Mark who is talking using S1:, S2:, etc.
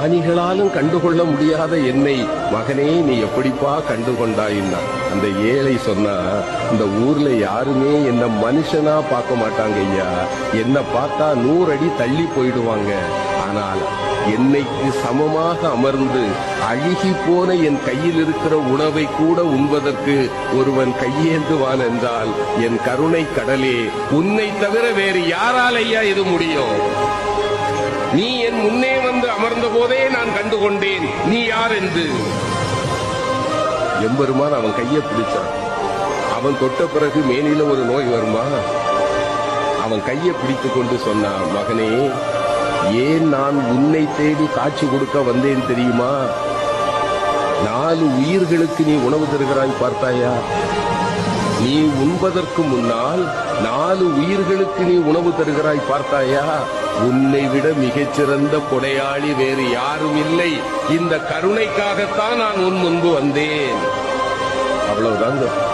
S1: ஞானிகளாலும் கண்டுகொள்ள முடியாத என்னை மகனே நீ எப்படிப்பா கண்டுகொண்டாயின்னா? அந்த ஏழை சொன்னா இந்த ஊர்ல யாருமே என்ன மனுஷனா பார்க்க மாட்டாங்க ஐயா. என்ன பார்த்தா நூறு அடி தள்ளி போயிடுவாங்க. ஆனால் என்னைக்கு சமமாக அமர்ந்து அழுகி போன என் கையில் இருக்கிற உணவை கூட உண்பதற்கு ஒருவன் கையேந்துவான் என்றால் என் கருணை கடலே உன்னை தவிர வேறு யாரால் ஐயா இது முடியும்? நீ அமர்ந்த போதே நான் கண்டுகொண்டேன். நீ யார் என்று? எம்பெருமான் அவன் கையை பிடிச்சான். அவன் தொட்ட பிறகு மேனில ஒரு நோய் வருமா? அவன் கையை பிடித்துக் கொண்டு சொன்னான் மகனே ஏன் நான் உன்னை தேடி காட்சி கொடுக்க வந்தேன் தெரியுமா? நாலு உயிர்களுக்கு நீ உணவு தருகிறாய் பார்த்தாயா? நீ உண்பதற்கு முன்னால் நாலு உயிர்களுக்கு நீ உணவு தருகிறாய் பார்த்தாயா? உன்னை விட மிகச்சிறந்த கொடையாளி வேறு யாரும் இல்லை. இந்த கருணைக்காகத்தான் நான் உன் முன்பு வந்தேன். அவ்வளவுதாங்க.